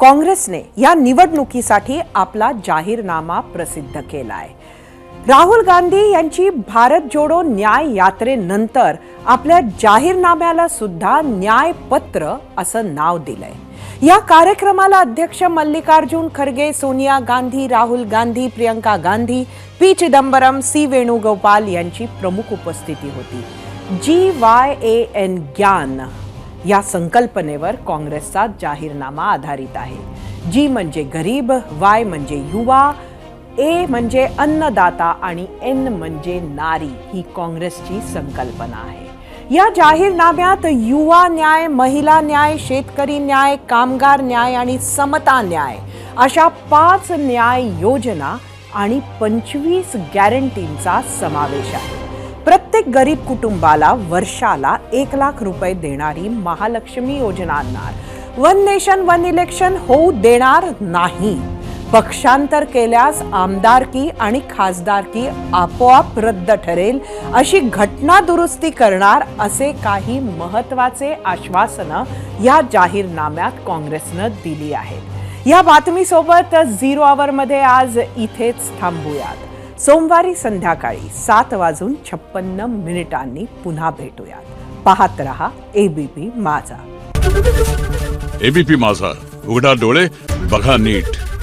काँग्रेसने या निवडणुकीसाठी आपला जाहीरनामा प्रसिद्ध केलाय. राहुल गांधी यांची भारत जोडो न्याय यात्रेनंतर आपल्या जाहीरनाम्याला सुद्धा न्यायपत्र असं नाव दिलंय. या कार्यक्रमाला अध्यक्ष मल्लिकार्जुन खरगे सोनिया गांधी राहुल गांधी प्रियंका गांधी पी चिदंबरम सी वेणुगोपाल यांची प्रमुख उपस्थिती होती. जी वाय ए एन ज्ञान या संकल्पनेवर काँग्रेसचा जाहीरनामा आधारित आहे. जी म्हणजे गरीब वाय म्हणजे युवा ए म्हणजे अन्नदाता आणि एन म्हणजे नारी ही काँग्रेसची संकल्पना आहे. या जाहीरनाम्यात युवा न्याय महिला न्याय शेतकरी न्याय कामगार न्याय आणि समता न्याय अशा पाच न्याय योजना आणि पंचवीस गॅरंटींचा समावेश आहे. प्रत्येक गरीब कुटुंबाला वर्षाला एक लाख रुपये देणारी महालक्ष्मी योजना आणणार. वन नेशन वन इलेक्शन होऊ देणार नाही. पक्षांतर केल्यास आमदारकी आणि खासदारकी आपोआप रद्द ठरेल अशी घटना दुरुस्ती करणार असे काही महत्त्वाचे आश्वासनं या जाहीरनाम्यात काँग्रेसनं दिली आहेत. या बातमीसोबत झिरो आवरमध्ये आज इथेच थांबूयात. सोमवारी संध्याकाळी सात वाजून छप्पन्न मिनिटांनी पुन्हा भेटूयात. पाहत रहा एबीपी माझा. एबीपी माझा. उघडा डोळे बघा नीट.